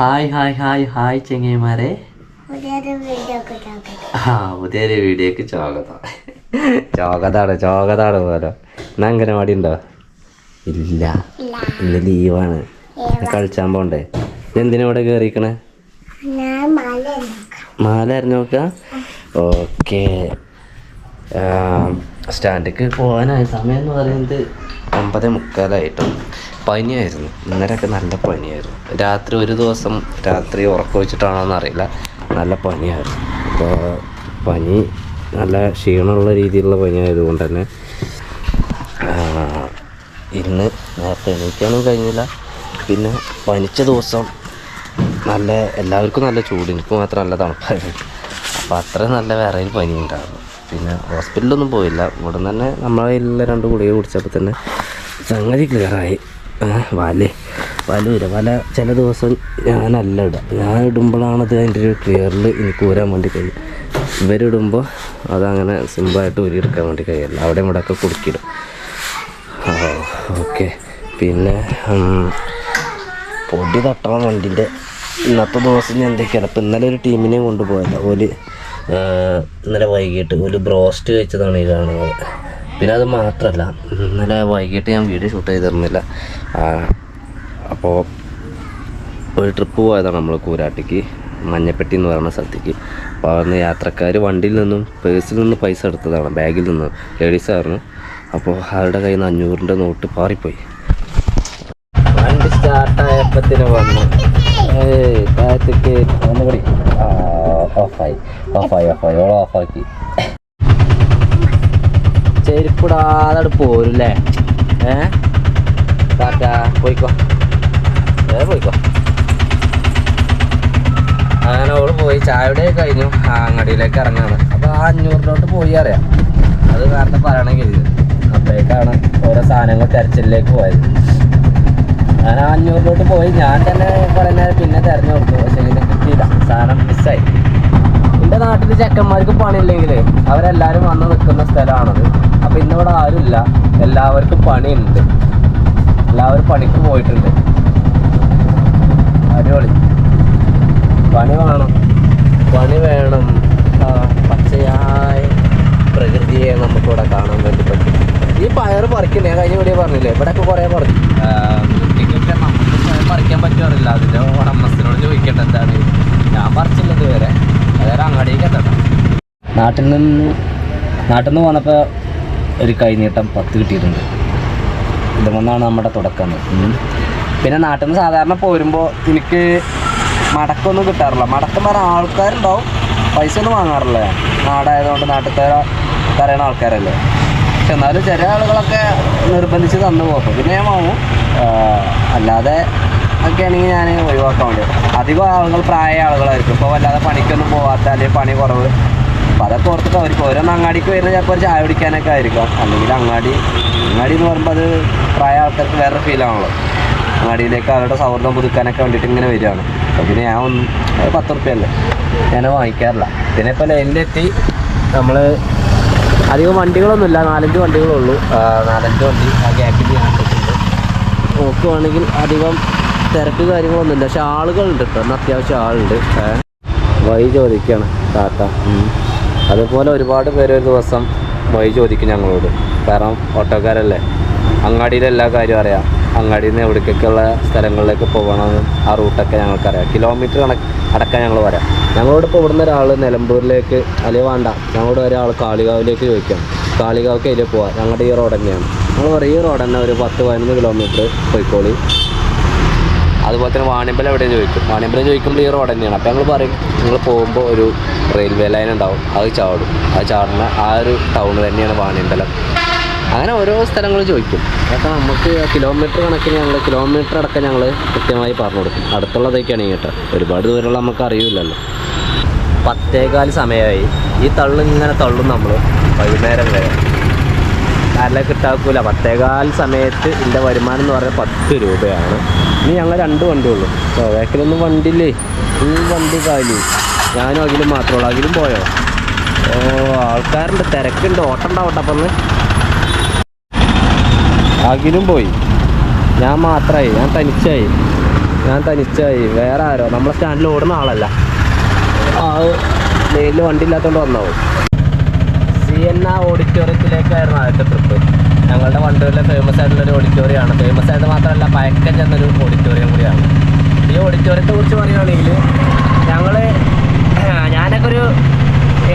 Hi hi hi hi ചെങ്ങൈമാരെ ആ പുതിയൊരു വീഡിയോക്ക് സ്വാഗതം. ചോകതാണ് ചോകതാണ് പോലോ എന്നാ അംഗനവാടി ഉണ്ടോ? ഇല്ല. ഇല്ല. ഇന്ന് ലീവാണ്. കളിച്ചാൻ പോണ്ടേ? എന്തിനാ ഇവിടെ കയറിക്കണേ മല നോക്കാം അറിഞ്ഞു നോക്കുക ഓക്കെ. സ്റ്റാൻഡിക്ക് പോകാനായ സമയം എന്ന് പറയുന്നത് ഒമ്പത് മുക്കാലായിട്ടും പനിയായിരുന്നു. ഇന്നലെയൊക്കെ നല്ല പനിയായിരുന്നു. രാത്രി ഒരു ദിവസം രാത്രി ഉറക്കം വെച്ചിട്ടാണോ എന്നറിയില്ല നല്ല പനിയായിരുന്നു. അപ്പോൾ പനി നല്ല ക്ഷീണമുള്ള രീതിയിലുള്ള പനി ആയതുകൊണ്ട് തന്നെ ഇന്ന് നേരത്തെ എണീക്കാനും കഴിഞ്ഞില്ല. പിന്നെ പനിച്ച ദിവസം നല്ല എല്ലാവർക്കും നല്ല ചൂട്. എനിക്ക് മാത്രം നല്ല തണുപ്പായിരുന്നു. അപ്പോൾ അത്ര നല്ല വേറെ പനി ഉണ്ടായിരുന്നു പിന്നെ ഹോസ്പിറ്റലൊന്നും പോയില്ല. ഇവിടെ തന്നെ നമ്മളെ കയ്യിലുള്ള രണ്ട് ഗുളിക കുടിച്ചപ്പോൾ തന്നെ സംഗതി ക്ലിയറായി വല. വല ഇല്ല വല ചില ദിവസം ഞാനല്ല ഇടുക. ഞാൻ ഇടുമ്പോഴാണത് അതിന്റെ ഒരു ക്ലിയറിൽ എനിക്ക് ഊരാൻ വേണ്ടി കഴിയും. ഇവരിടുമ്പോൾ അതങ്ങനെ സിമ്പിളായിട്ട് ഊരിയെടുക്കാൻ വേണ്ടി കഴിയില്ല. അവിടെ ഇവിടെയൊക്കെ കുടുക്കിയിടും. ഓക്കെ. പിന്നെ പൊടി തട്ടണം വണ്ടിന്റെ. ഇന്നത്തെ ദിവസം ഞാൻ എന്തൊക്കെയാണ്? അപ്പം ഇന്നലെ ഒരു ടീമിനെ കൊണ്ടുപോയല്ലോ ആ, ഇന്നലെ വൈകിട്ട് ഒരു ബ്രോസ്റ്റ് വെച്ചതാണ് ഈ കാണുന്നത്. പിന്നെ അത് മാത്രമല്ല ഇന്നലെ വൈകിട്ട് ഞാൻ വീഡിയോ ഷൂട്ട് ചെയ്തിരുന്നില്ല. അപ്പോൾ ഒരു ട്രിപ്പ് പോയതാണ് നമ്മൾ കൂരാട്ടിക്ക് മഞ്ഞപ്പെട്ടി എന്ന് പറയുന്ന സ്ഥലത്തേക്ക്. അപ്പോൾ അന്ന് യാത്രക്കാർ വണ്ടിയിൽ നിന്നും പേഴ്സിൽ നിന്ന് പൈസ എടുത്തതാണ് ബാഗിൽ നിന്ന് ലേഡീസായിരുന്നു അപ്പോൾ അവരുടെ കയ്യിൽ നിന്ന് അഞ്ഞൂറിന്റെ നോട്ട് പാറിപ്പോയി. വണ്ടി സ്റ്റാർട്ടായപ്പത്തിന് വന്നു. ഏയ് ഓഫായി ഓഫായി ഓഫായി ഓഫാക്കി ചെരുപ്പിടാതെ പോരല്ലേ? ഏ? ടാറ്റാ പോയിക്കോ. ഏ പോയിക്കോ. അങ്ങനെ ഓൾ പോയി ചായയുടെ കഴിഞ്ഞു. അങ്ങടിയിലേക്ക് ഇറങ്ങാണ്. അപ്പോൾ ആ അഞ്ഞൂറിലോട്ട് പോയി അറിയാം. അത് കാരണം പറയണമെങ്കിൽ അപ്പോഴേക്കാണ് ഓരോ സാധനങ്ങൾ തെരച്ചിലേക്ക് പോയത്. ഞാൻ ആ അഞ്ഞൂറിലോട്ട് പോയി. ഞാൻ തന്നെ കുറേ പിന്നെ തിരഞ്ഞു കൊടുത്തു പക്ഷേ ഇതിനെ കിട്ടിയില്ല. സാധനം മിസ്സായി. എന്റെ നാട്ടിൽ ചെക്കന്മാർക്ക് പണിയില്ലെങ്കിൽ അവരെല്ലാവരും വന്ന് നിൽക്കുന്ന സ്ഥലമാണത്. അപ്പോൾ ഇന്നിവിടെ ആരുമില്ല. എല്ലാവർക്കും പണിയുണ്ട്. എല്ലാവരും പണിക്ക് പോയിട്ടുണ്ട്. അടിപൊളി. പണി വേണം. പണി വേണം. പച്ചയായ പ്രകൃതിയെ നമുക്കിവിടെ കാണാൻ വേണ്ടി പറ്റും. ഈ പയർ പറിക്കില്ലേ? കഴിഞ്ഞ വീഡിയോ പറഞ്ഞില്ലേ? ഇവിടെയൊക്കെ കുറേ പറഞ്ഞു വീട്ടിലൊക്കെ നമുക്ക് പറിക്കാൻ പറ്റാറില്ല അതിന്റെ ഉടമസ്ഥനോട് ചോദിക്കട്ടെ എന്താണ്? ഞാൻ പറിച്ചില്ല ഇതുവരെ. അതായത് അങ്ങാടിക്ക് എത്തണം നാട്ടിൽ നിന്ന് നാട്ടിൽ നിന്ന് പോന്നപ്പോൾ ഒരു കൈനീട്ടം പത്ത് കിട്ടിയിട്ടുണ്ട്. ഇതുമൊന്നാണ് നമ്മുടെ തുടക്കം. പിന്നെ നാട്ടിൽ നിന്ന് സാധാരണ പോരുമ്പോൾ എനിക്ക് മടക്കൊന്നും കിട്ടാറില്ല. മടക്കം വരാൻ ആൾക്കാരുണ്ടാവും പൈസ ഒന്നും വാങ്ങാറില്ല. നാടായതുകൊണ്ട് നാട്ടിലത്തെ പറയുന്ന ആൾക്കാരല്ലേ. പക്ഷെ എന്നാലും ചില ആളുകളൊക്കെ നിർബന്ധിച്ച് തന്നു പോകും. പിന്നെ ഞാൻ വാങ്ങും. അല്ലാതെ ഒക്കെ ആണെങ്കിൽ ഞാൻ ഒഴിവാക്കാൻ വേണ്ടി. അധികം ആളുകൾ പ്രായ ആളുകളായിരിക്കും. ഇപ്പോൾ വല്ലാതെ പണിക്കൊന്നും പോവാത്ത അല്ലെങ്കിൽ പണി കുറവ്. അപ്പോൾ അതൊക്കെ ഓർത്തിട്ട് അവർക്ക് ഓരോന്ന് അങ്ങാടിക്ക് വരുന്ന ചിലപ്പോൾ ഒരു ചായ കുടിക്കാനൊക്കെ ആയിരിക്കും. അല്ലെങ്കിൽ അങ്ങാടി അങ്ങാടി എന്ന് പറയുമ്പോൾ അത് പ്രായ ആൾക്കാർക്ക് വേറെ ഫീലാണല്ലോ അങ്ങാടിയിലേക്ക് അവരുടെ സൗഹൃദം പുതുക്കാനൊക്കെ വേണ്ടിയിട്ട് ഇങ്ങനെ വരികയാണ്. അപ്പോൾ പിന്നെ ഞാൻ ഒന്ന് പത്ത് റുപ്യല്ലേ ഞാൻ വാങ്ങിക്കാറില്ല. പിന്നെ ഇപ്പോൾ ലൈനിലെത്തി നമ്മൾ അധികം വണ്ടികളൊന്നുമില്ല നാലഞ്ച് വണ്ടികളുള്ളൂ നാലഞ്ച് വണ്ടി ആ ഗ്യാപ്പിൽ ഞാൻ നോക്കുവാണെങ്കിൽ അധികം തിരക്ക് കാര്യങ്ങളൊന്നുമില്ല പക്ഷെ ആളുകളുണ്ട് കേട്ടോ. അത്യാവശ്യം ആളുണ്ട്. വഴി ചോദിക്കുകയാണ് താത്ത. അതുപോലെ ഒരുപാട് പേര് ഒരു ദിവസം വഴി ചോദിക്കും ഞങ്ങളോട്. കാരണം ഓട്ടോക്കാരല്ലേ? അങ്ങാടിയിലെ എല്ലാ കാര്യവും അറിയാം. അങ്ങാടിയിൽ നിന്ന് എവിടേക്കൊക്കെയുള്ള സ്ഥലങ്ങളിലേക്ക് പോകണമെന്ന് ആ റൂട്ടൊക്കെ ഞങ്ങൾക്കറിയാം. കിലോമീറ്റർ കണക്ക് അടക്കാൻ ഞങ്ങൾ പറയാം. ഞങ്ങളോട് ഇപ്പോൾ ഇവിടുന്ന് ഒരാൾ നിലമ്പൂരിലേക്ക് അല്ലെങ്കിൽ വേണ്ട ഞങ്ങളോട് ഒരാൾ കാളികാവിലേക്ക് ചോദിക്കാം കാളികാവ്ക്ക് അതിൽ പോവാം. ഞങ്ങളുടെ ഈ റോഡ് തന്നെയാണ്. ഞങ്ങൾ പറയും ഈ റോഡ് തന്നെ ഒരു പത്ത് പതിനൊന്ന് കിലോമീറ്റർ പോയിക്കോളി. അതുപോലെ തന്നെ വാണിയമ്പലം എവിടെയും ചോദിക്കും. വാണിയമ്പലം ചോദിക്കുമ്പോൾ ഈ റോഡ് തന്നെയാണ്. അപ്പോൾ ഞങ്ങൾ പറയും നിങ്ങൾ പോകുമ്പോൾ ഒരു റെയിൽവേ ലൈൻ ഉണ്ടാവും അത് ചാടും. അത് ചാടുന്ന ആ ഒരു ടൗൺ തന്നെയാണ് വാണിയമ്പലം. അങ്ങനെ ഓരോ സ്ഥലങ്ങൾ ചോദിക്കും. അതൊക്കെ നമുക്ക് കിലോമീറ്റർ കണക്കിന് ഞങ്ങൾ കിലോമീറ്റർ അടക്കം ഞങ്ങൾ കൃത്യമായി പറഞ്ഞു കൊടുക്കും. അടുത്തുള്ളതൊക്കെയാണ് കേട്ടോ. ഒരുപാട് ദൂരമുള്ള നമുക്ക് അറിയില്ലല്ലോ. പത്തേകാൽ സമയമായി. ഈ തള്ളു ഇങ്ങനെ തള്ളും നമ്മൾ വൈകുന്നേരം വരെ. കാരണം കിട്ടാക്കൂല പത്തേകാൽ സമയത്ത് എന്റെ വരുമാനം എന്ന് പറഞ്ഞാൽ പത്ത് രൂപയാണ്. ഇനി ഞങ്ങൾ രണ്ട് വണ്ടിയുള്ളൂ. വേക്കിലൊന്നും വണ്ടിയില്ലേ? ഈ വണ്ടി കാലി ഞാനും അഖിലും മാത്രമേ ഉള്ളൂ. അഖിലും പോയോ? ഓ ആൾക്കാരുണ്ട്. തിരക്കുണ്ട്. ഓട്ടം ഉണ്ടാവട്ടെ അപ്പം അഖിലും പോയി. ഞാൻ മാത്രമായി ഞാൻ തനിച്ചായി. ഞാൻ തനിച്ചായി. വേറെ ആരോ? നമ്മളെ സ്റ്റാൻഡിൽ ഓടുന്ന ആളല്ല. ആ നേരിൽ വണ്ടി ഇല്ലാത്തതുകൊണ്ട് വന്നാവും ആ ഓഡിറ്റോറിയത്തിലേക്കായിരുന്നു ആദ്യത്തെ ട്രിപ്പ് ഞങ്ങളുടെ വണ്ടൂരിലെ ഫേമസ് ആയിട്ടുള്ള ഒരു ഓഡിറ്റോറിയമാണ് ഫേമസ് ആയിട്ട് മാത്രമല്ല പയക്കൻ എന്നൊരു ഓഡിറ്റോറിയം കൂടിയാണ്. ഈ ഓഡിറ്റോറിയത്തെ കുറിച്ച് പറയുകയാണെങ്കിൽ ഞങ്ങൾ ഞാനൊക്കെ ഒരു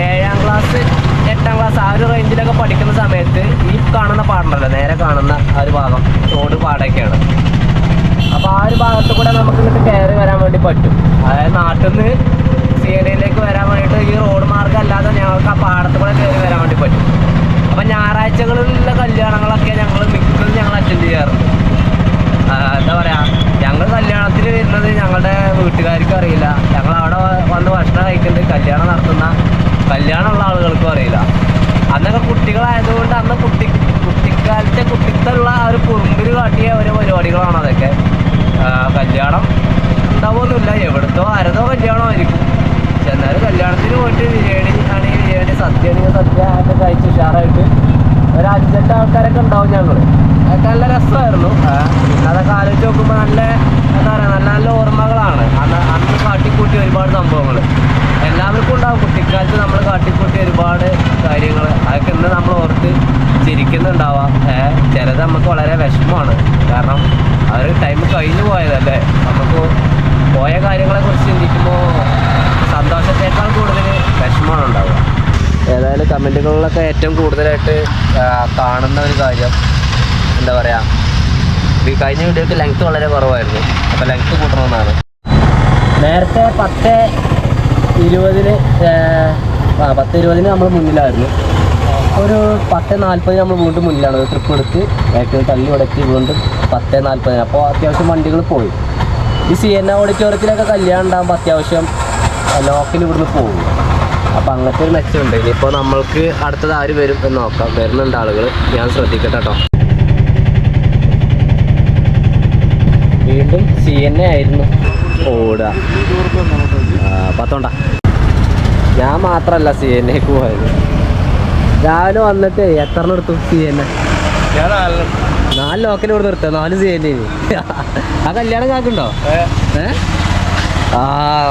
ഏഴാം ക്ലാസ് എട്ടാം ക്ലാസ് ആ ഒരു റേഞ്ചിലൊക്കെ പഠിക്കുന്ന സമയത്ത് ഈ കാണുന്ന പാടുണ്ടല്ലോ നേരെ കാണുന്ന ആ ഒരു ഭാഗം തോട് പാടൊക്കെയാണ്. അപ്പോൾ ആ ഒരു ഭാഗത്ത് കൂടെ നമുക്ക് ഇങ്ങോട്ട് കയറി വരാൻ വേണ്ടി പറ്റും. അതായത് നാട്ടിൽ നിന്ന് സി എൻ ഐയിലേക്ക് വരാൻ വേണ്ടിയിട്ട് ഈ റോഡ് മാർഗം അല്ലാതെ ഞങ്ങൾക്ക് ആ പാടത്ത് കൂടെ കയറി വരാൻ വേണ്ടി പറ്റും അപ്പം ഞായറാഴ്ചകളിലുള്ള കല്യാണങ്ങളൊക്കെ ഞങ്ങൾ മിക്കതും ഞങ്ങൾ അറ്റൻഡ് ചെയ്യാറുണ്ട്. എന്താ പറയാ ഞങ്ങൾ കല്യാണത്തിന് വരുന്നത് ഞങ്ങളുടെ വീട്ടുകാർക്ക് അറിയില്ല. ഞങ്ങൾ അവിടെ വന്ന് ഭക്ഷണം കഴിക്കുന്നത് കല്യാണം നടത്തുന്ന കല്യാണമുള്ള ആളുകൾക്കും അറിയില്ല. അന്നൊക്കെ കുട്ടികളായതുകൊണ്ട് അന്ന് കുട്ടി കുട്ടിക്കാലത്തെ കുട്ടിക്കുള്ള ആ ഒരു കുറുമ്പിൽ കാട്ടിയ ഒരു പരിപാടികളാണ് അതൊക്കെ. കല്യാണം ഉണ്ടാവുമൊന്നുമില്ല. എവിടുത്തോ ആരതോ കല്യാണമായിരിക്കും. ചെന്നാൽ കല്യാണത്തിന് പോയിട്ട് ബിരിയാണി ആണെങ്കിൽ ബിരിയാണി സദ്യ ആണെങ്കിൽ സദ്യ. ഒക്കെ കഴിച്ച് ഉഷാറായിട്ട്. ഒരു അഞ്ചെട്ട് ആൾക്കാരൊക്കെ ഉണ്ടാവും ഞങ്ങൾ അതൊക്കെ നല്ല രസമായിരുന്നു. അതൊക്കെ ആലോചിച്ച് നോക്കുമ്പോൾ നല്ല എന്താ പറയുക നല്ല നല്ല ഓർമ്മകളാണ്. അന്ന് അന്ന് കാട്ടിക്കൂട്ടി ഒരുപാട് സംഭവങ്ങൾ എല്ലാവർക്കും ഉണ്ടാവും. കുട്ടിക്കാലത്ത് നമ്മൾ കാട്ടിക്കൂട്ടി ഒരുപാട് കാര്യങ്ങൾ അതൊക്കെ ഇന്ന് നമ്മൾ ഓർത്ത് ചിരിക്കുന്നുണ്ടാവാം. ചിലത് നമുക്ക് വളരെ വിഷമമാണ്. കാരണം ആ ഒരു ടൈം കഴിഞ്ഞു പോയതല്ലേ? നമുക്ക് പോയ കാര്യങ്ങളെ കുറിച്ച് ചിന്തിക്കുമ്പോൾ സന്തോഷത്തേക്കാൾ കൂടുതൽ വിഷമമാണ് ഉണ്ടാവുക. ഏതായാലും കമന്റുകളിലൊക്കെ ഏറ്റവും കൂടുതലായിട്ട് കാണുന്ന ഒരു കാര്യം എന്താ പറയുക ഈ കഴിഞ്ഞ വീഡിയോക്ക് ലെങ്ത് വളരെ കുറവായിരുന്നു. അപ്പോൾ ലെങ്ത് കൂട്ടണമെന്നാണ്. നേരത്തെ പത്ത് ഇരുപതിന് ആ പത്ത് ഇരുപതിന് നമ്മൾ മുന്നിലായിരുന്നു. ഒരു പത്ത് നാൽപ്പതിന് നമ്മൾ വീണ്ടും മുന്നിലാണ്. ഒരു ട്രിപ്പ് എടുത്ത് ഏറ്റവും തള്ളി ഉടക്കി വീണ്ടും പത്ത് നാൽപ്പതിന് അപ്പോൾ അത്യാവശ്യം വണ്ടികൾ പോയി. ഈ സി എൻ ഓഡിറ്റോറിയത്തിലൊക്കെ കല്യാണം ഉണ്ടാകുമ്പോൾ അത്യാവശ്യം ലോക്കിൽ ഇവിടുന്ന് പോകും. അപ്പോൾ അങ്ങനത്തെ ഒരു മെച്ചമുണ്ട് ഇനിയിപ്പോൾ നമ്മൾക്ക് അടുത്തത് ആര് വരും എന്ന് നോക്കാം. വരുന്നുണ്ട് ആളുകൾ ഞാൻ ശ്രദ്ധിക്കട്ടെ കേട്ടോ വീണ്ടും സി എൻ എ ആയിരുന്നു. ഓടുക പത്തോണ്ട ഞാൻ മാത്രമല്ല സി എൻ എക്ക് പോയത്. രാവിലെ വന്നിട്ട് എത്ര എടുത്തു സി എൻ എ നാല് ലോക്കൽ ഇവിടെ നിർത്തുക നാല് സി എൻ ആ കല്യാണം കാക്കുണ്ടോ? ഏ. ആ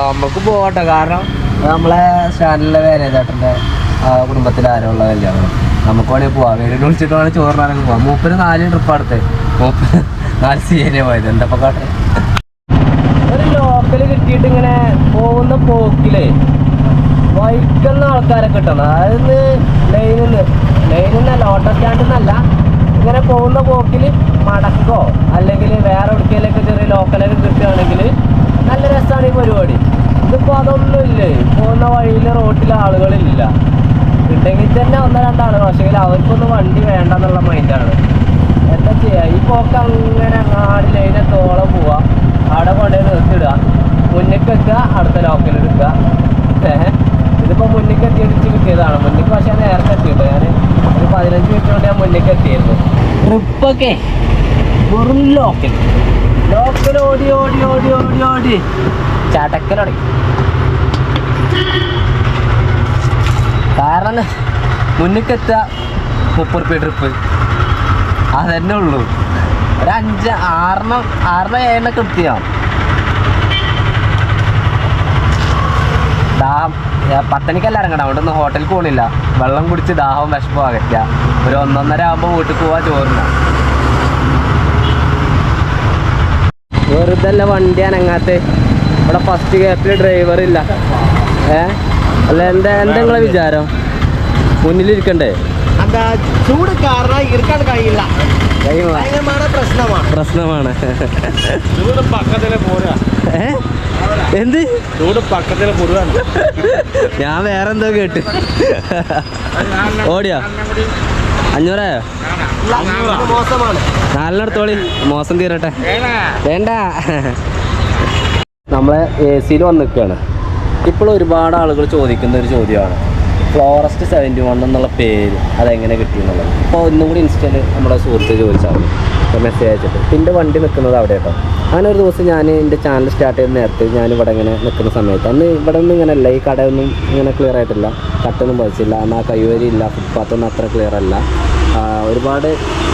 നമുക്ക് പോകട്ടെ കാരണം നമ്മളെ ചാനലിലെ വേനേചേട്ടന്റെ കുടുംബത്തിലെ ആരുള്ള കല്യാണം. നമുക്ക് വേണമെങ്കിൽ പോവാം. വീടിന് വിളിച്ചിട്ട് വേണമെങ്കിൽ ചോറിനാണെങ്കിൽ പോവാം. മൂപ്പര് നാല് ട്രിപ്പ് അടുത്ത് മൂപ്പര് നാല് സി എൻ പോയത്. എന്താ കാട്ടെ ഒരു ലോക്കൽ കിട്ടിയിട്ട് ഇങ്ങനെ പോകുന്ന പോക്കിലേ വൈക്കുന്ന ആൾക്കാരെ കിട്ടണം. അതിന്ന് ലൈനിൽ നിന്ന് ലൈനിൽ നിന്നല്ല ഓട്ടോ സ്റ്റാൻഡിൽ നിന്നല്ല ഇങ്ങനെ പോകുന്ന പോക്കിൽ മടക്കോ അല്ലെങ്കിൽ വേറെ എവിടേക്കിലൊക്കെ ചെറിയ ലോക്കലൊക്കെ കിട്ടുകയാണെങ്കിൽ നല്ല രസമാണ് ഈ പരിപാടി. ഇതിപ്പോൾ അതൊന്നും ഇല്ലേ പോകുന്ന വഴിയിൽ റോട്ടിൽ ആളുകളില്ല. ഉണ്ടെങ്കിൽ തന്നെ ഒന്നോ രണ്ടാണ് പക്ഷേ അവർക്കൊന്നും വണ്ടി വേണ്ട എന്നുള്ള മൈൻഡാണ്. എന്താ ചെയ്യുക ഈ പോക്ക് അങ്ങനെ അങ്ങാടി ലൈനെ തോളം പോവുക അവിടെ കൊണ്ടുപോയി നിർത്തിയിടുക. മുന്നിക്ക് വെക്കുക അടുത്ത ലോക്കൽ എടുക്കുക. ഇതിപ്പോ ഇതിപ്പോൾ മുന്നിക്ക് എത്തിയടിച്ച് കിട്ടിയതാണ്. മുന്നിക്ക് പക്ഷേ നേരത്തെ എത്തിയിട്ടോ? ഞാൻ ഒരു പതിനഞ്ച് മിനിറ്റ് കൊണ്ട് ഞാൻ മുന്നിക്ക് എത്തിയിരുന്നു. ട്രിപ്പൊക്കെ വെറും ലോക്കൽ. ലോക്കൽ ഓടി ഓടി ഓടി ഓടി ഓടി. ചടക്കലടങ്ങി കാരണം മുന്നിക്കെത്തുക മുപ്പത് റുപ്യ ട്രിപ്പ് അതന്നെ ഉള്ളൂ. ഒരു അഞ്ച് ആറെണ്ണം ആറെണ്ണം ഏഴെണ്ണം കൃത്യമാണ് ദാഹം പത്തനിക്കല്ല ഇറങ്ങണം. അവിടെ ഒന്നും ഹോട്ടലിൽ പോകണില്ല വെള്ളം കുടിച്ച് ദാഹം അകറ്റുക ഒരു ഒന്നൊന്നര ആകുമ്പോൾ വീട്ടിൽ പോവാ ചോറിന വെറുതല്ല വണ്ടി അനങ്ങാത്ത. ഇവിടെ ഫസ്റ്റ് ഗ്യാപ്പിൽ ഡ്രൈവർ ഇല്ല. ഏ? അല്ല എന്താ എന്താ നിങ്ങളെ വിചാരം? മുന്നിലിരിക്കണ്ടേ? ചൂട് ഇരിക്കാൻ പ്രശ്നമാണ്. പ്രശ്നമാണ്. എന്ത്? ചൂട് പക്കത്തിലെ ഞാൻ വേറെ എന്തോ കേട്ട് ഓടിയാ? അഞ്ഞൂറായോ? മോശമാണ്. നാലിനടുത്തോളി. മോശം തീരട്ടെ. വേണ്ട. നമ്മളെ എ സിയിൽ വന്ന് നിൽക്കുകയാണ് ഇപ്പോൾ ഒരുപാട് ആളുകൾ ചോദിക്കുന്ന ഒരു ചോദ്യമാണ്. ഫ്ലോറസ്റ്റ് സെവന്റി വൺ എന്നുള്ള പേര് അതെങ്ങനെ കിട്ടിയെന്നുള്ളത്? അപ്പോൾ ഒന്നും കൂടി ഇൻസ്റ്റന്റ് നമ്മുടെ സുഹൃത്ത് ചോദിച്ചാൽ മെസ്സേജ് അയച്ചിട്ട്. പിന്നെ വണ്ടി നിൽക്കുന്നത് അവിടെ കേട്ടോ. അങ്ങനെ ഒരു ദിവസം ഞാൻ എന്റെ ചാനൽ സ്റ്റാർട്ട് ചെയ്ത് നേരത്ത് ഞാൻ ഇവിടെ ഇങ്ങനെ നിൽക്കുന്ന സമയത്ത് അന്ന് ഇവിടെ ഒന്നും ഇങ്ങനെ അല്ല. ഈ കടയൊന്നും ഇങ്ങനെ ക്ലിയർ ആയിട്ടില്ല. കട്ടൊന്നും പതിച്ചില്ല എന്നാൽ കൈവരി ഇല്ല. ഫുട്പാത്തൊന്നും അത്ര ക്ലിയർ അല്ല. ഒരുപാട്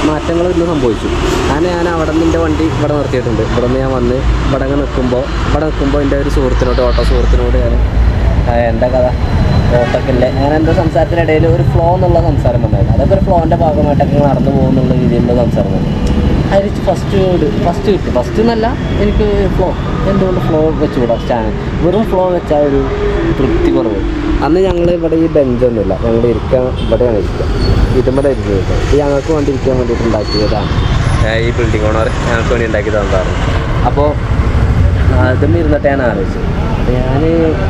മാറ്റങ്ങൾ ഇന്ന് സംഭവിച്ചു. അങ്ങനെ ഞാൻ അവിടെ നിന്ന് എന്റെ വണ്ടി ഇവിടെ നിർത്തിയിട്ടുണ്ട്. ഇവിടെ നിന്ന് ഞാൻ വന്ന് ഇവിടെ അങ്ങ് നിൽക്കുമ്പോൾ ഇവിടെ നിൽക്കുമ്പോൾ എന്റെ ഒരു സുഹൃത്തിനോട് ഓട്ടോ സുഹൃത്തിനോട് ഞാൻ എന്താ കഥ? ഓട്ടൊക്കില്ലേ അങ്ങനെ എന്റെ സംസാരത്തിനിടയിൽ ഒരു ഫ്ലോ എന്നുള്ള സംസാരം വന്നായിരുന്നു. അതൊക്കെ ഒരു ഫ്ലോന്റെ ഭാഗമായിട്ടൊക്കെ നടന്നു പോകുന്നുള്ള രീതിയിലുള്ള സംസാരം വന്നു. അതിൽ ഫസ്റ്റ് ഫസ്റ്റ് കിട്ടി. ഫസ്റ്റ് എന്നല്ല എനിക്ക് ഫ്ലോ എന്തുകൊണ്ട് ഫ്ലോ വെച്ചുകൂടാ? സ്റ്റാൻഡ് വെറും ഫ്ലോ വെച്ചാൽ ഒരു തൃപ്തി കുറവ്. അന്ന് ഞങ്ങൾ ഇവിടെ ഈ ബെഞ്ചൊന്നുമില്ല ഞങ്ങൾ ഇരിക്കാൻ ഇവിടെയാണ് ഇരിക്കുക. ഇതുമ്മലെ ഇരിക്കുന്നത് ഇത് ഞങ്ങൾക്ക് വേണ്ടി ഇരിക്കാൻ വേണ്ടിയിട്ട് ഉണ്ടാക്കിയതാണ്. ഈ ബിൽഡിംഗ് ഓണർ ഞങ്ങൾക്ക് വേണ്ടി ഉണ്ടാക്കി തന്നതാണ്. അപ്പോൾ അതും ഇരുന്നിട്ട് ഞാൻ ഞാൻ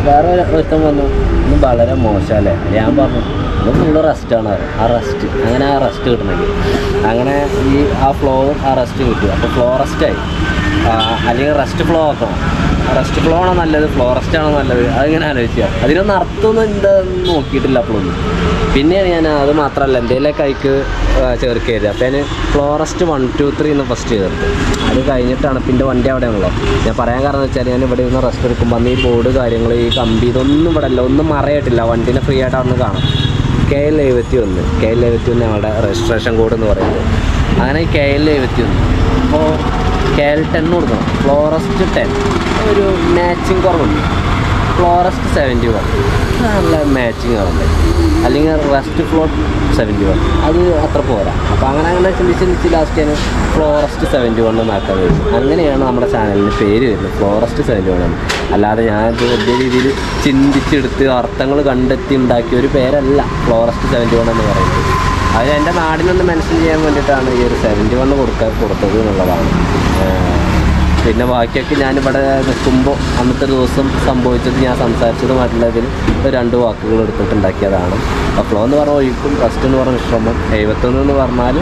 വേറെ ഒരു വന്നു. ഇന്ന് വളരെ മോശമല്ലേ ഞാൻ പറഞ്ഞു ഇത് ഫുള്ള് റെസ്റ്റാണ് ആ റെസ്റ്റ് അങ്ങനെ ആ റെസ്റ്റ് കിട്ടണമെങ്കിൽ. അങ്ങനെ ഈ ആ ഫ്ലോവും ആ റെസ്റ്റ് കിട്ടും അപ്പോൾ ഫ്ലോ റെസ്റ്റായി അല്ലെങ്കിൽ റെസ്റ്റ് ഫ്ലോ ആക്കണം. റെസ്റ്റ് ഫ്ലോ ആണോ നല്ലത്? ഫ്ലോ റെസ്റ്റ് ആണോ നല്ലത്? അതിങ്ങനെ ആലോചിക്കുക. അതിനൊന്നും അർത്ഥമൊന്നും എന്താന്ന് നോക്കിയിട്ടില്ല അപ്പോഴൊന്നും പിന്നെയാണ് ഞാൻ അത് മാത്രമല്ല എന്തെങ്കിലും കൈക്ക് ചേർക്കരുത് അപ്പോൾ ഞാൻ flow rest one two three എന്ന് ഫസ്റ്റ് ചേർത്ത്. അത് കഴിഞ്ഞിട്ടാണ് പിന്നെ വണ്ടി അവിടെയാണല്ലോ. ഞാൻ പറയാൻ കാരണം വെച്ചാൽ ഞാൻ ഇവിടെ ഇരുന്ന് റെസ്റ്റ് എടുക്കുമ്പോൾ അന്ന് ഈ ബോർഡ് കാര്യങ്ങൾ ഈ കമ്പി ഇതൊന്നും ഇവിടെ അല്ല. ഒന്നും മറയായിട്ടില്ല. വണ്ടീനെ ഫ്രീ ആയിട്ട് അവിടെ നിന്ന് കാണാം. കെ എൽ എഴുപത്തി ഒന്ന് കെ എൽ എഴുപത്തി ഒന്ന് ഞങ്ങളുടെ രജിസ്ട്രേഷൻ കോഡ് എന്ന് പറയുന്നത്. അങ്ങനെ കെ എൽ എഴുപത്തി ഒന്ന് അപ്പോൾ കെ എൽ ടെൻ കൊടുക്കണം. ഫ്ലോറസ്റ്റ് ടെൻ ഒരു മാച്ചിങ് കുറവുണ്ട്. ഫ്ലോറസ്റ്റ് സെവന്റി വൺ നല്ല മാച്ചിങ് ആവുന്നത് അല്ലെങ്കിൽ റെസ്റ്റ് ഫ്ലോട്ട് സെവന്റി വൺ അത് അത്ര പോരാ. അപ്പോൾ അങ്ങനെ അങ്ങനെ ചിന്തിച്ച് ചിന്തിച്ച് ലാസ്റ്റ് ഞാൻ ഫ്ലോറസ്റ്റ് സെവന്റി വൺ എന്നാക്കാൻ വരും അങ്ങനെയാണ് നമ്മുടെ ചാനലിന്റെ പേര് വരുന്നത്. ഫ്ലോറസ്റ്റ് സെവന്റി വൺ അല്ലാതെ ഞാൻ വലിയ രീതിയിൽ ചിന്തിച്ചെടുത്ത് അർത്ഥങ്ങൾ കണ്ടെത്തി ഉണ്ടാക്കിയ ഒരു പേരല്ല ഫ്ലോറസ്റ്റ് സെവന്റി വൺ എന്ന് പറയുന്നത്. അത് എന്റെ നാടിനൊന്ന് മെൻഷൻ ചെയ്യാൻ വേണ്ടിയിട്ടാണ് ഈ ഒരു സെവന്റി വൺ കൊടുക്കാൻ കൊടുത്തത് എന്നുള്ളതാണ്. പിന്നെ ബാക്കിയൊക്കെ ഞാനിവിടെ നിൽക്കുമ്പോൾ അന്നത്തെ ദിവസം സംഭവിച്ചത് ഞാൻ സംസാരിച്ചതുമായിട്ടുള്ളതിൽ രണ്ട് വാക്കുകൾ എടുത്തിട്ടുണ്ടാക്കിയതാണ്. അപ്പോൾ എന്ന് പറഞ്ഞാൽ ഒഴുക്കും റെസ്റ്റ് എന്ന് പറഞ്ഞ വിശ്രമം എഴുപത്തൊന്ന് എന്ന് പറഞ്ഞാൽ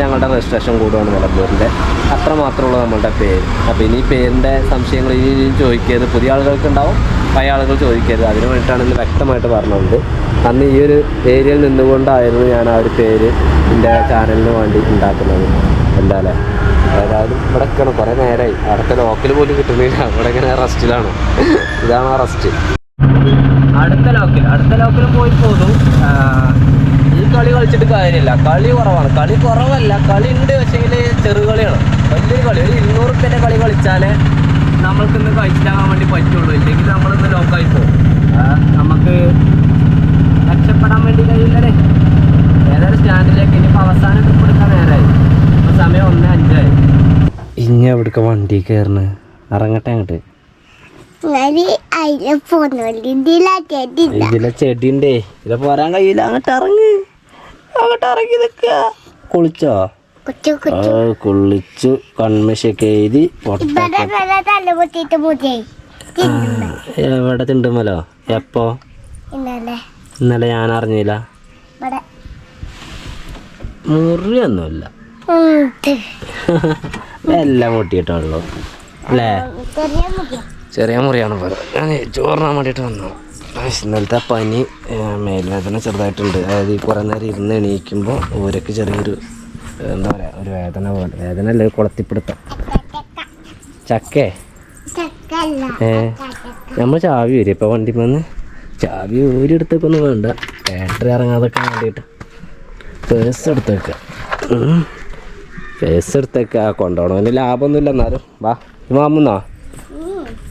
ഞങ്ങളുടെ രജിസ്ട്രേഷൻ കൂടുകയാണ് നിലമ്പൂരിന്റെ. അത്ര മാത്രമുള്ള നമ്മളുടെ പേര്. അപ്പോൾ ഇനി പേരിന്റെ സംശയങ്ങൾ ഇനി ചോദിക്കരുത്. പുതിയ ആളുകൾക്ക് ഉണ്ടാവും പഴയ ആളുകൾ ചോദിക്കരുത്. അതിനു വേണ്ടിയിട്ടാണ് ഇന്ന് വ്യക്തമായിട്ട് പറഞ്ഞത്. അന്ന് ഈ ഒരു ഏരിയയിൽ നിന്നുകൊണ്ടായിരുന്നു ഞാൻ ആ ഒരു പേര് എന്റെ ചാനലിന് വേണ്ടി ഉണ്ടാക്കുന്നത്. എന്താ ഏതായാലും ഇവിടെ നിൽക്കണം. കുറേ നേരമായി അവിടുത്തെ ലോക്കൽ പോലും കിട്ടുന്നില്ല. ഇവിടെ ഇങ്ങനെ റെസ്റ്റിലാണ്. ഇതാണ് ആ റെസ്റ്റ് അടുത്ത ലോക്കൽ അടുത്ത ലോക്കൽ പോയി പോകും ഈ കളി കളിച്ചിട്ട് കാര്യമില്ല. കളി കുറവാണ്. കളി കുറവല്ല. കളി ഉണ്ട്. പക്ഷേ ചെറുകളിയാണ് വലിയൊരു കളി. ഒരു ഇരുന്നൂറ് റുപ്യന്റെ കളി കളിച്ചാലേ നമ്മൾക്കിന്ന് കഴിച്ചിട്ടാകാൻ വേണ്ടി പറ്റുള്ളൂ. ഇല്ലെങ്കിൽ നമ്മളിന്ന് ലോക്കായി പോകും. നമുക്ക് രക്ഷപ്പെടാൻ വേണ്ടി കഴിയില്ലല്ലേ ഏതൊരു സ്റ്റാൻഡിലേക്ക് ഇനിയിപ്പോൾ അവസാനം കൊടുക്കാൻ ഇപ്പോൾ സമയം ഒന്ന് അഞ്ചായി ഇനി എവിടേക്ക് വണ്ടി കയറണ് ഇറങ്ങട്ടെ അങ്ങോട്ട്. ഇതിലാ ചെടിണ്ടേ ഇതിലെ പോരാൻ കഴിയില്ല. അങ്ങോട്ട് ഇറങ്ങ്. അങ്ങോട്ട് ഇറങ്ങി നിൽക്കുക കുളിച്ചോ? കുളിച്ചു കൺമിഷൊക്കെ എഴുതി എവിടെ തിണ്ടുമല്ലോ? എപ്പോ? ഇന്നലെ. ഇന്നലെ ഞാൻ അറിഞ്ഞില്ല. ഇവിടെ. മുറിയൊന്നുമില്ല. എല്ലാം പൊട്ടിയിട്ടുള്ളൂ അല്ലേ? ചെറിയ മുറിയാണ് പോലെ ഞാൻ ചോറിനാൻ വേണ്ടിയിട്ട് വന്നു. ഇന്നലത്തെ പനി മേൽവേദന ചെറുതായിട്ടുണ്ട്. അതായത് ഈ കുറേ നേരം ഇരുന്ന് എണീക്കുമ്പോൾ ഓരൊക്കെ ചെറിയൊരു എന്താ പറയുക ഒരു വേദന പോലെ. വേദന അല്ല ഒരു കുളത്തിപ്പിടുത്തം. ചക്കേ? ഏ നമ്മൾ ചാവി വരും ഇപ്പോൾ വണ്ടി വന്ന് ചാവി ഒരു എടുത്തേക്കൊന്നും വേണ്ട. ബാറ്ററി ഇറങ്ങാതൊക്കെ വേണ്ടിയിട്ട് പേഴ്സ് എടുത്തേക്ക. പേഴ്സ് എടുത്തേക്ക കൊണ്ടുപോകണതിന് ലാഭമൊന്നുമില്ല എന്നാലും. വാ മാമുന്നാ?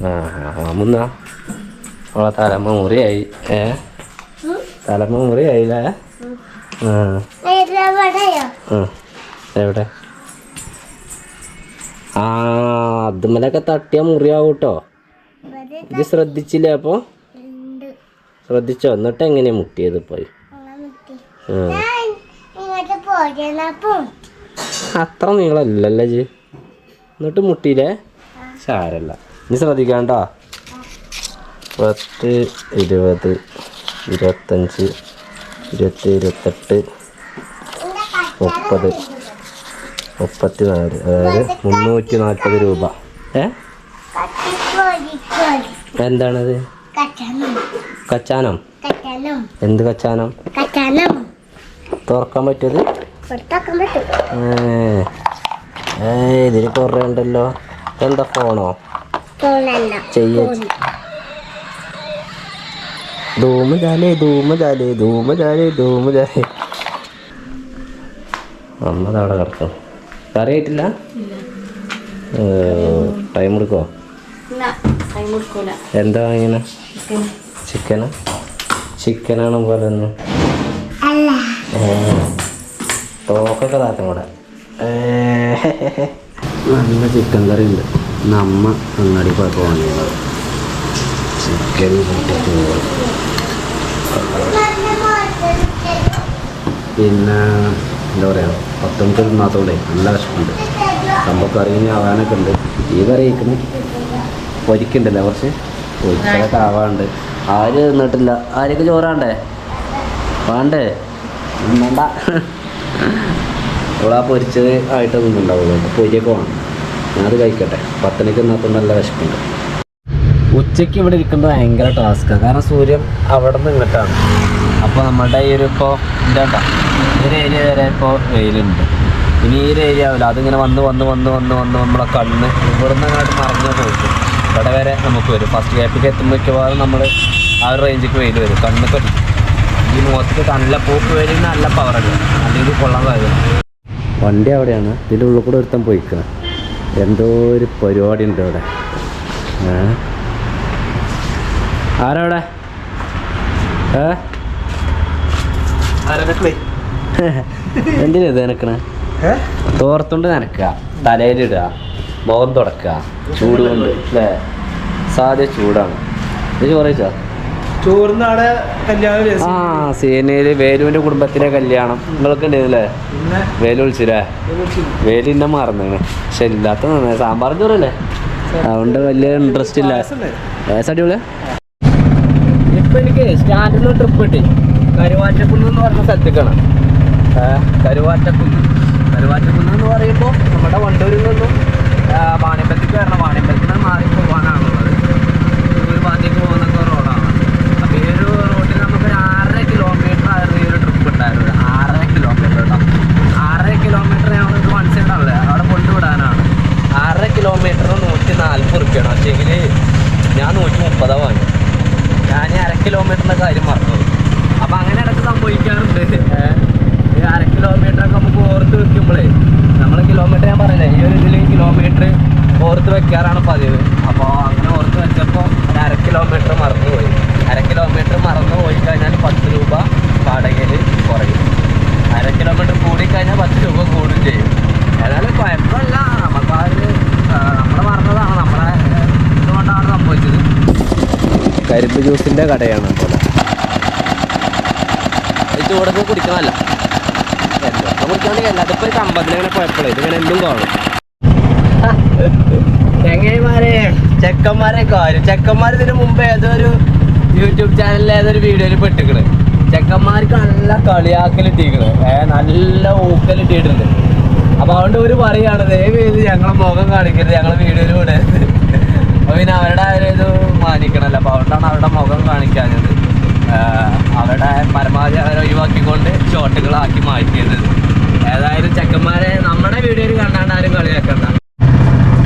ആ മാമുന്ന? അവളെ തലമ്മ മുറിയായി. ഏ? തലമ്മ മുറിയായില്ലേ? എവിടെ? ആ അതുമലൊക്കെ തട്ടിയാൽ മുറിയാവും കേട്ടോ ഇത് ശ്രദ്ധിച്ചില്ലേ അപ്പോൾ ശ്രദ്ധിച്ചോ? എന്നിട്ട് എങ്ങനെയാ മുട്ടിയത് പോയി. ആ. അത്ര നീളല്ലല്ലേ ജി എന്നിട്ട് മുട്ടിയില്ലേ? സാരല്ല ഇനി ശ്രദ്ധിക്കണ്ട. പത്ത് ഇരുപത് ഇരുപത്തഞ്ച് ഇരുപത്തി ഇരുപത്തെട്ട് മുപ്പത് മുപ്പത്തി നാല് അതായത് മുന്നൂറ്റി നാൽപ്പത് രൂപ. ഏ? എന്താണത്? കച്ചാനം. എന്ത് കച്ചാനം? തുറക്കാൻ പറ്റിയത് ഇതിന് കുറേ ഉണ്ടല്ലോ. എന്താ ഫോണോ? ചെയ്യ. ധൂമ ചാലേ ധൂമ ചാലേ ധൂമ ചാലേ ധൂമ ചാലേ. അമ്മതവിടെ കിടക്കും. കറി ആയിട്ടില്ല? ടൈം എടുക്കോ എന്താ വാങ്ങിന ചിക്കനാ. ചിക്കനാണ് പോലെ അല്ല. തോക്കൊക്കെ താത്തും കൂടെ നല്ല ചിക്കൻ കറി ഉണ്ട്. നമ്മ അങ്ങാടി പോയപ്പോൾ വാങ്ങിയത് ചിക്കൻ പിന്നെ എന്താ പറയുക പത്ത് മിനിറ്റ് തിന്നാത്തോടെ നല്ല വിശപ്പുണ്ട്. സംഭവം കറി ആവാനൊക്കെ ഉണ്ട്. ഈ കറി കഴിക്കുന്നു പൊരിക്കുണ്ടല്ലോ കുറച്ച്? പൊരിച്ചതൊക്കെ ആവാണ്ട്. ആര് തിന്നിട്ടില്ല? ആരൊക്കെ ചോറാണ്ടേ വേണ്ടേ? വേണ്ട. അവളാ പൊരിച്ചത് ആയിട്ടൊന്നും ഉണ്ടാവുള്ളൂ പൊരിയൊക്കെ വേണം. ഞാനത് കഴിക്കട്ടെ. പത്തനയ്ക്ക് തിന്നാത്തോണ്ട് നല്ല വിശപ്പുണ്ട്. ഉച്ചയ്ക്ക് ഇവിടെ ഇരിക്കുന്നത് ഭയങ്കര ടാസ്ക്കാണ് കാരണം സൂര്യൻ അവിടെ നിന്ന് ഇങ്ങോട്ടാണ്. അപ്പോൾ നമ്മളുടെ ഈ ഒരു ഇപ്പോൾ ഇതാണ്ട ഈ ഒരു ഏരിയ വരെ ഇപ്പോൾ വെയിലുണ്ട്. ഇനി ഈ ഒരു ഏരിയ ആവില്ല. അതിങ്ങനെ വന്ന് വന്ന് വന്ന് വന്ന് വന്ന് നമ്മളെ കണ്ണ് ഇവിടെ നിന്ന് അങ്ങോട്ട് മറന്നു പോയിട്ട് ഇവിടെ വരെ നമുക്ക് വരും. ഫസ്റ്റ് ഗ്യാപ്പിക്ക് എത്തുമ്പോൾ മിക്കവാറും നമ്മൾ ആ ഒരു റേഞ്ചിക്ക് വെയിൽ വരും. കണ്ണ് കടിക്കും ഈ മുഖത്തേക്ക് നല്ല പൂക്ക് വെയിൽ നല്ല പവറല്ല അല്ലെങ്കിൽ കൊള്ളാൻ കഴിയും വണ്ടി അവിടെയാണ്. ഇതിന്റെ ഉള്ളിൽ കൂടെ ഒരുത്തം പോയിക്കണം. എന്തോ ഒരു പരിപാടി ഉണ്ട് ഇവിടെ ഏ? ആരവിടെ എന്തിനാ ഇത് നനക്കണ? തോർത്തുണ്ട് നനക്കുക. തലയിലിടുക മുഖം തുടക്കുക. ചൂട് കൊണ്ട്. അല്ലേ? സാധ്യ ചൂടാണ്. ഇത് ചോറിച്ചാ ആ സീനയിൽ വേലുവിന്റെ കുടുംബത്തിലെ കല്യാണം. നിങ്ങൾക്ക് ഉണ്ടായിരുന്നില്ലേ വേലു വിളിച്ചില്ലേ? വേലു ഇന്നെ മറന്നാണ്. പക്ഷെ ഇല്ലാത്ത നന്നായി. സാമ്പാർ ചോറല്ലേ? അതുകൊണ്ട് വലിയ ഇൻട്രസ്റ്റ് ഇല്ല. അടിപൊളിയാ? ഇപ്പൊ എനിക്ക് സ്റ്റാൻഡിൽ ട്രിപ്പ് കിട്ടി. കരുവാറ്റക്കുന്ന് എന്ന് പറഞ്ഞ സ്ഥലത്തേക്കാണ്. കരുവാറ്റക്കുന്ന്. കരുവാറ്റക്കുന്ന് എന്ന് പറയുമ്പോൾ നമ്മുടെ വണ്ടൂരിൽ നിന്നും വാണിപ്പത്തിക്ക് വരണം. വാണിയമ്പലത്തിൽ നിന്ന് മാറി പോകാനാണുള്ളത് ഒരു ഭാഗത്തേക്ക് പോകുന്ന റോഡാണ് അപ്പോൾ ഈ ഒരു റോഡിൽ നമുക്ക് ഒരു ആറര കിലോമീറ്റർ ആയിരുന്നു ഈ ഒരു ട്രിപ്പ് ഉണ്ടായിരുന്നത് ആറര കിലോമീറ്റർ കേട്ടോ ആറര കിലോമീറ്റർ ഞങ്ങൾ ഒരു വൺ സൈഡ് ആണല്ലേ അവിടെ കൊണ്ടുവിടാനാണ് ആറര കിലോമീറ്റർ നൂറ്റി നാൽപ്പത് റുപ്യാണ് പക്ഷേങ്കിൽ ഞാൻ നൂറ്റി മുപ്പതാ വാങ്ങി ഞാൻ അര കിലോമീറ്ററിന്റെ കാര്യം മറന്നു അപ്പം അങ്ങനെ ഇടയ്ക്ക് സംഭവിക്കാറുണ്ട്. അര കിലോമീറ്റർ ഒക്കെ നമുക്ക് ഓർത്ത് വെക്കുമ്പോഴേ നമ്മൾ കിലോമീറ്റർ ഞാൻ പറഞ്ഞില്ലേ ഈ ഒരു ഇതിൽ കിലോമീറ്റർ ഓർത്ത് വെക്കാറാണ് പതിവ് അപ്പോൾ അങ്ങനെ ഓർത്ത് വെച്ചപ്പോൾ ഒരു അര കിലോമീറ്റർ മറന്നുപോയി അര കിലോമീറ്റർ മറന്നു പോയി കഴിഞ്ഞാൽ പത്ത് രൂപ വാടകയിൽ കുറയും അര കിലോമീറ്റർ കൂടിക്കഴിഞ്ഞാൽ പത്ത് രൂപ കൂടും ചെയ്യും ഏതായാലും കുഴപ്പമില്ല നമുക്ക് ആ ഒരു നമ്മൾ മറന്നതാണ് നമ്മളെ ഇതുകൊണ്ടാണ് സംഭവിച്ചത് കരിമ്പ് ജ്യൂസിന്റെ കടയാണ് പോലെ ഇത് ചൂടൊക്കെ കുടിക്കണമല്ല എന്തൊക്കെ അതിപ്പോൾ ഒരു കമ്പത്തിലിങ്ങനെ കുഴപ്പമില്ല ഇതിങ്ങനെ എന്തും കാണും. ചെങ്ങന്മാരെ ചെക്കന്മാരെ കാര്യം. ചെക്കന്മാർ ഇതിന് മുമ്പ് ഏതൊരു യൂട്യൂബ് ചാനലിൽ ഏതൊരു വീഡിയോയിൽ പെട്ടിക്കണ്? ചെക്കന്മാർക്ക് നല്ല കളിയാക്കലിട്ടിരിക്കണ്. ഏഹ് നല്ല ഊക്കലിട്ടിട്ടുണ്ട്. അപ്പൊ അതുകൊണ്ട് ഒരു പറയാണ് ദയവ് ചെയ്ത് ഞങ്ങളെ മുഖം കാണിക്കരുത് ഞങ്ങളെ വീഡിയോയിൽ വിടരുത്. അപ്പൊ പിന്നെ അവരുടെ ഒരു മാനിക്കണല്ലോ. അപ്പൊ അതുകൊണ്ടാണ് അവരുടെ മുഖം കാണിക്കാഞ്ഞത്. അവരുടെ പരമാവധി അവരെ ഒഴിവാക്കിക്കൊണ്ട് ഷോട്ടുകളാക്കി മാറ്റിയത്. ഏതായാലും ചെക്കന്മാരെ നമ്മുടെ വീഡിയോയിൽ കണ്ടാണ്ട് ആരും കളിയാക്കണ്ട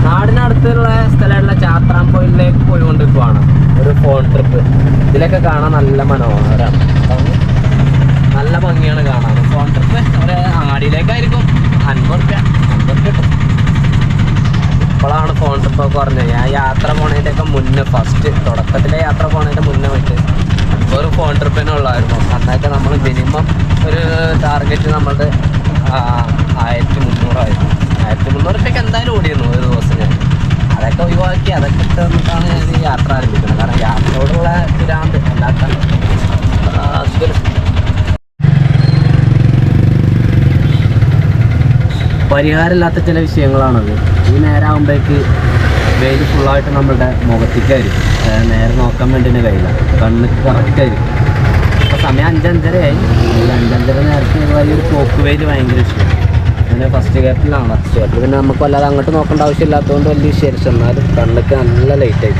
നാടിനടുത്തുള്ള സ്ഥലമുള്ള ചാത്രാംപോയിലേക്ക് പോയിക്കൊണ്ടിരിക്കുവാണ്. ഒരു ഫോൺ ട്രിപ്പ് ഇതിലൊക്കെ കാണാൻ നല്ല മനോഹരമാണ് നല്ല ഭംഗിയാണ് കാണാൻ. ഫോൺ ട്രിപ്പ് ഒരു അങ്ങാടിയിലേക്കായിരിക്കും. അൻപത് ഇപ്പോഴാണ് ഫോൺ ട്രിപ്പ് കുറഞ്ഞത്. ഞാൻ യാത്ര പോണതിന്റെയൊക്കെ മുന്നേ ഫസ്റ്റ് തുടക്കത്തിലെ യാത്ര പോണതിന്റെ മുന്നേ പോയിട്ട് ഒരു ഫോൺ ട്രിപ്പിനുള്ളായിരുന്നു അന്നൊക്കെ നമ്മൾ മിനിമം ഒരു ടാർഗറ്റ് നമ്മളുടെ ആയിരത്തി മുന്നൂറായിരുന്നു ആയിരത്തി മുന്നൂറ് രൂപയ്ക്ക് എന്തായാലും ഓടിയിരുന്നു ഒരു ദിവസം ഞാൻ. അതൊക്കെ ഒഴിവാക്കി അതൊക്കെ ഇട്ട് ഞാൻ ഈ യാത്ര ആരംഭിക്കുന്നത്. കാരണം യാത്രയോടുള്ള പിരാന്ത് അല്ലാത്ത പരിഹാരമില്ലാത്ത ചില വിഷയങ്ങളാണത്. ഈ നേരാകുമ്പോഴേക്ക് വെയിൽ ഫുള്ളായിട്ട് നമ്മളുടെ മുഖത്തേക്കായിരിക്കും. നേരെ നോക്കാൻ വേണ്ടി തന്നെ കഴിയില്ല. കണ്ണിക്ക് കറക്റ്റായിരിക്കും സമയം അഞ്ചഞ്ചരയായി അഞ്ചഞ്ചര നേരത്തെ വലിയൊരു പോക്ക് വെയിൽ ഭയങ്കര ഇഷ്ടമാണ് അങ്ങനെ ഫസ്റ്റ് ഗേറ്റിലാണ് ഫസ്റ്റ് ഗേറ്റിൽ പിന്നെ നമുക്ക് വല്ലാതെ അങ്ങോട്ട് നോക്കേണ്ട ആവശ്യമില്ലാത്തതുകൊണ്ട് വലിയ ശരിച്ചു എന്നാലും കണ്ണിക്ക് നല്ല ലൈറ്റ് ആയി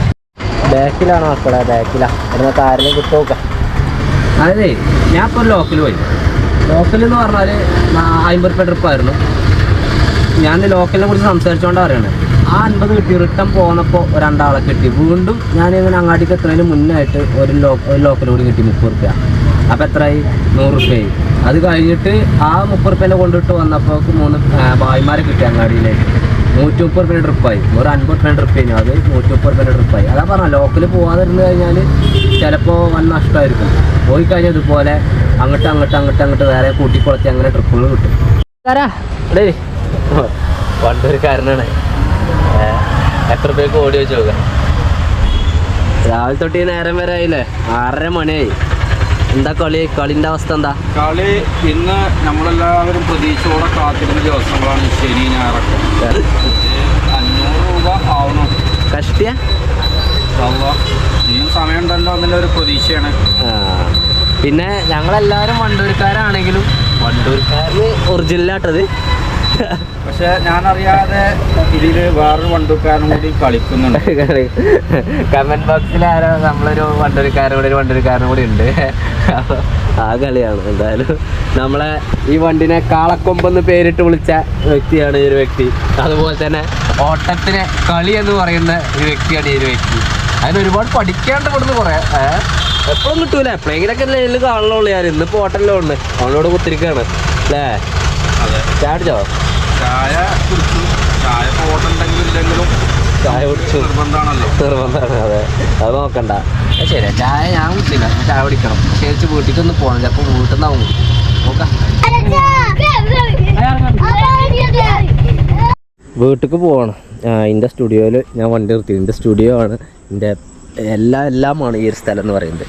ബാക്കിലാണ് മക്കളെ ബാക്കിലാണ് ഇവിടുന്ന് കിട്ടു നോക്കാം. അതെ ഞാൻ ഇപ്പോൾ ലോക്കൽ പോയി ലോക്കൽ എന്ന് പറഞ്ഞാൽ അമ്പത് റുപ്യ ട്രിപ്പായിരുന്നു ഞാൻ ലോക്കലിനെ കുറിച്ച് സംസാരിച്ചുകൊണ്ടാണ് പറയുന്നത് ആ അൻപത് കിട്ടി റിട്ടേൺ പോന്നപ്പോൾ രണ്ടാളെ കിട്ടി. വീണ്ടും ഞാൻ ഇങ്ങനെ അങ്ങാടിക്ക് എത്തുന്നതിന് മുന്നായിട്ട് ഒരു ലോ ഒരു ലോക്കൽ കൂടി കിട്ടി മുപ്പത് റുപ്യ. അപ്പോൾ എത്രയായി നൂറ് റുപ്യയായി അത് കഴിഞ്ഞിട്ട് ആ മുപ്പത് റുപ്യേനെ കൊണ്ടിട്ട് വന്നപ്പോൾ മൂന്ന് ഭായിമാരെ കിട്ടി അങ്ങാടിയിലേക്ക്. നൂറ്റി മുപ്പത് റുപ്യ ട്രിപ്പായി ഒരു അൻപത് റുപ്യ ട്രിപ്പ് കഴിഞ്ഞു അത് നൂറ്റി മുപ്പത് റുപ്യ ട്രിപ്പായി അതാ പറഞ്ഞ ലോക്കൽ പോകാതിരുന്ന് കഴിഞ്ഞാൽ ചിലപ്പോൾ വൻ നഷ്ടമായിരിക്കും പോയി കഴിഞ്ഞാൽ ഇതുപോലെ അങ്ങോട്ട് അങ്ങോട്ട് അങ്ങോട്ട് അങ്ങോട്ട് വേറെ കൂട്ടിക്കുളത്തി അങ്ങനെ ട്രിപ്പുകൾ കിട്ടും. ഡേ കാരണമാണ് എത്ര രൂപയ്ക്ക് ഓടി വെച്ച് നോക്കാം. രാവിലെ തൊട്ട് നേരം വരെ ആയില്ലേ? ആറര മണിയായി. എന്താ കളി? കളിന്റെ അവസ്ഥ എന്താ? കളി ഇന്ന് നമ്മളെല്ലാവരും പ്രതീക്ഷയോടെ കാത്തിരുന്ന ദിവസങ്ങളാണ് ശനി ഞായറൊക്കെ. അഞ്ഞൂറ് രൂപ ആവണം. കഷ്ടിയ? അള്ളാ, ഇനിയും സമയം ഉണ്ടല്ലോ എന്നുള്ള ഒരു പ്രതീക്ഷയാണ്. പിന്നെ ഞങ്ങളെല്ലാവരും വണ്ടൂർക്കാരാണെങ്കിലും വണ്ടൂർക്കാരന് ഒറിജിനലാട്ടത് പക്ഷെ ഞാൻ ഇതിൽ വേറൊരു വണ്ടൂക്കാരും കൂടി കളിക്കുന്നുണ്ട്. കമന്റ് ബോക്സിൽ ആരോ? നമ്മളൊരു വണ്ടൂർക്കാരൻ കൂടി ഒരു വണ്ടൂർക്കാരനും കൂടി ഉണ്ട്. ആ കളിയാണ്. എന്തായാലും നമ്മളെ ഈ വണ്ടിനെ കാളക്കൊമ്പെന്ന് പേരിട്ട് വിളിച്ച വ്യക്തിയാണ് ഈ ഒരു വ്യക്തി. അതുപോലെ തന്നെ ഓട്ടത്തിന് കളി എന്ന് പറയുന്ന ഒരു വ്യക്തിയാണ് ഈ ഒരു വ്യക്തി. അതിന് ഒരുപാട് പഠിക്കാണ്ട് ഇവിടുന്ന് കുറെ എപ്പോഴും കിട്ടൂല. എപ്പോഴെങ്കിലൊക്കെ ലൈനിൽ കാണുള്ളൂ. ഞാൻ ഇന്നിപ്പോ ഹോട്ടലിലോ ഉണ്ട് അവളോട് കുത്തിരിക്കാണ്. അല്ലേ? അതെ. ചാടിച്ചോ ചായ കുടിച്ചു. ചായ പോട്ടുണ്ടെങ്കിലും ഇല്ലെങ്കിലും ചായ കുടിച്ചു. നിർബന്ധമാണല്ലോ നിർബന്ധമാണ് അതെ. അത് നോക്കണ്ട. ശരി ചായ ഞാൻ കുടിച്ചില്ല. ചായ കുടിക്കണം. ശരിച്ച് വീട്ടിലേക്ക് ഒന്ന് പോകണം ചിലപ്പോൾ വീട്ടിൽ നിന്നാവും നോക്കാം. വീട്ടിലേക്ക് പോവാണ്. എന്റെ സ്റ്റുഡിയോയിൽ ഞാൻ വണ്ടി നിർത്തി. എന്റെ സ്റ്റുഡിയോ ആണ്. എന്റെ എല്ലാം എല്ലാമാണ് ഈ ഒരു സ്ഥലം എന്ന് പറയുന്നത്.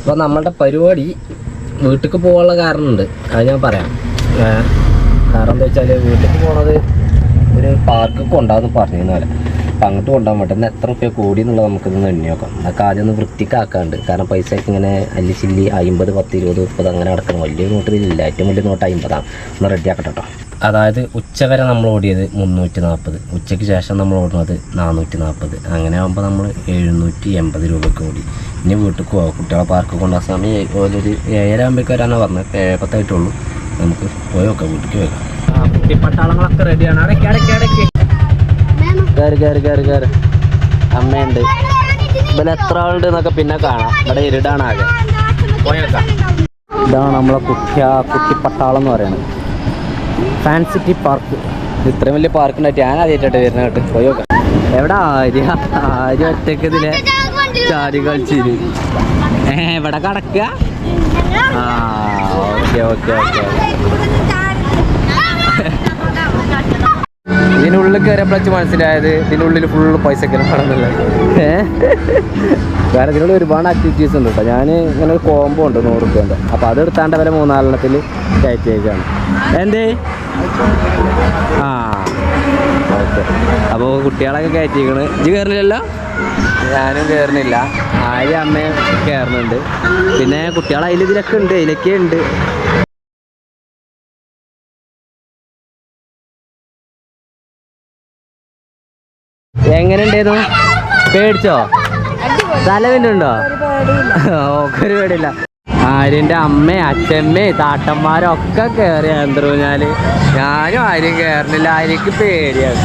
അപ്പോൾ നമ്മളുടെ പരിപാടി വീട്ടിലേക്ക് പോകാനുള്ള കാരണമുണ്ട്. അത് ഞാൻ പറയാം. കാരണം എന്താ വെച്ചാൽ വീട്ടിലേക്ക് പോണത് ഒരു പാർക്ക് കൊണ്ടാന്ന് പറഞ്ഞിരുന്ന പോലെ. അപ്പം അങ്ങോട്ട് കൊണ്ടുപോകാൻ പറ്റും എത്ര റുപ്യ കൂടി എന്നുള്ളത് നമുക്കിതൊന്ന് എണ്ണി നോക്കാം. അതൊക്കെ ആദ്യം ഒന്ന് വൃത്തിക്കാക്കാണ്ട്. കാരണം പൈസയൊക്കെ ഇങ്ങനെ അല്ലി ചില്ലി അമ്പത് പത്ത് ഇരുപത് മുപ്പത് അങ്ങനെ നടക്കണം. വലിയ നോട്ട് ഇതില്ല ഏറ്റവും വലിയ നോട്ട് അമ്പതാണ് ഒന്ന് റെഡിയാക്കട്ടെ കേട്ടോ അതായത് ഉച്ചവരെ നമ്മൾ ഓടിയത് മുന്നൂറ്റി നാൽപ്പത് ഉച്ചയ്ക്ക് ശേഷം നമ്മൾ ഓടുന്നത് നാനൂറ്റി നാൽപ്പത് അങ്ങനെ ആകുമ്പോൾ നമ്മൾ എഴുന്നൂറ്റി എൺപത് രൂപയ്ക്ക് ഓടി. ഇനി വീട്ടിൽ പോകാം കുട്ടികളെ പാർക്ക് കൊണ്ടുപോകാൻ സമയം ഒരു ഏഴര ആകുമ്പോഴേക്ക് വരാനാണ് പറഞ്ഞത്. ഏഴ് പത്തായിട്ടുള്ളൂ നമുക്ക് പോയി നോക്കാം വീട്ടിലേക്ക് പോകാം പട്ടാളങ്ങളൊക്കെ റെഡിയാണ് കയറി കയറി കയറി കയറി അമ്മയുണ്ട്. ഇവിടെ എത്ര ആളുണ്ട് എന്നൊക്കെ പിന്നെ കാണാം. ഇവിടെ ഇരുടാണ് ആകെ. പോയേക്കാം. ഇതാണ് നമ്മളെ കുട്ടിയ കുട്ടിപ്പട്ടാളം എന്ന് പറയുന്നത് ഫാൻസിറ്റി പാർക്ക് ഇത്രയും വലിയ പാർക്ക് ഉണ്ടായിട്ട് ഞാൻ ആദ്യമായിട്ടെ വരുന്ന കേട്ട്. പോയി നോക്കാം എവിടെ? ആര്യ? ആര്യ ഒറ്റയ്ക്ക് ഇതിലെ ചാരി കളിച്ചിരി ഏ ഇവിടെ കടക്കുക ആ ഓക്കെ ഓക്കെ ഓക്കെ. ഇതിനുള്ളിൽ കയറിയപ്പോഴച്ച് മനസ്സിലായത് ഇതിനുള്ളിൽ ഫുള്ള് പൈസ ഏഹ് കാരണം ഇതിനുള്ള ഒരുപാട് ആക്ടിവിറ്റീസ് ഉണ്ട് കേട്ടോ ഞാൻ ഇങ്ങനെ ഒരു കോംബോ ഉണ്ട് നൂറ് റുപ്യ ഉണ്ട്. അപ്പോൾ അത് എടുത്താണ്ട് വരെ മൂന്നാലെണ്ണത്തിൽ കയറ്റിയേക്കാണ് എന്തേ? ആ ഓക്കെ. അപ്പോൾ കുട്ടികളൊക്കെ കയറ്റിയേക്കണ്. ഇത് കയറുന്നില്ലല്ലോ ഞാനും കയറുന്നില്ല ആര്യ അമ്മയും കയറുന്നുണ്ട് പിന്നെ കുട്ടികൾ അതിൽ ഇതിലൊക്കെ ഉണ്ട് ഇതിലൊക്കെ ഉണ്ട്. എങ്ങനെ ഉണ്ടായിരുന്നു പേടിച്ചോ? തലവിനുണ്ടോ ഓക്കെ ഒരു പേടിയില്ല. ആര്യന്റെ അമ്മേ അച്ഛമ്മേ താട്ടന്മാരൊക്കെ കയറി യന്ത്രൂഞ്ഞാൽ ഞാനും ആരും കയറുന്നില്ല ആര്യക്ക് പേടിയാണ്.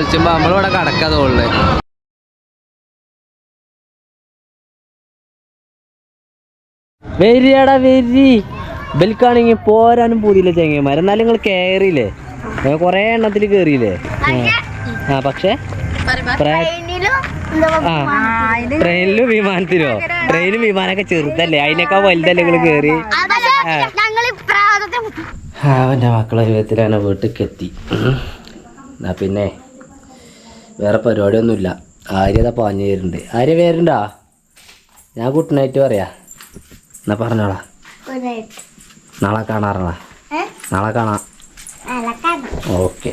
കളിച്ചുമ്പോ നമ്മളിവിടെ കടക്കാതെ ഉള്ളത് വരിയടാ വെരി. ബെൽക്കാണെങ്കിൽ പോരാനും പോതില്ല ചെങ്ങന്മാർ എന്നാലും നിങ്ങൾ കയറിയില്ലേ കൊറേ കുറേ എണ്ണത്തിൽ കയറിയില്ലേ ആ പക്ഷേ ട്രെയിനിലും വിമാനത്തിലോ? ട്രെയിനും വിമാനമൊക്കെ ചെറുതല്ലേ? അതിനേക്കാൾ വലുതല്ലേ നിങ്ങൾ കയറി ആ അവന്റെ മക്കളെ വിധത്തിലാണ് വീട്ടിലേക്ക് എത്തി എന്നാ പിന്നെ വേറെ പരിപാടിയൊന്നുമില്ല. ആര്യത പാഞ്ഞു വരുന്നുണ്ട്. ആര്യ പേരുണ്ടോ ഞാൻ ഗുഡ് നൈറ്റ് പറയാ. എന്നാ പറഞ്ഞോളാ നാളെ കാണാറുള്ള നാളെ കാണാം. ഓക്കെ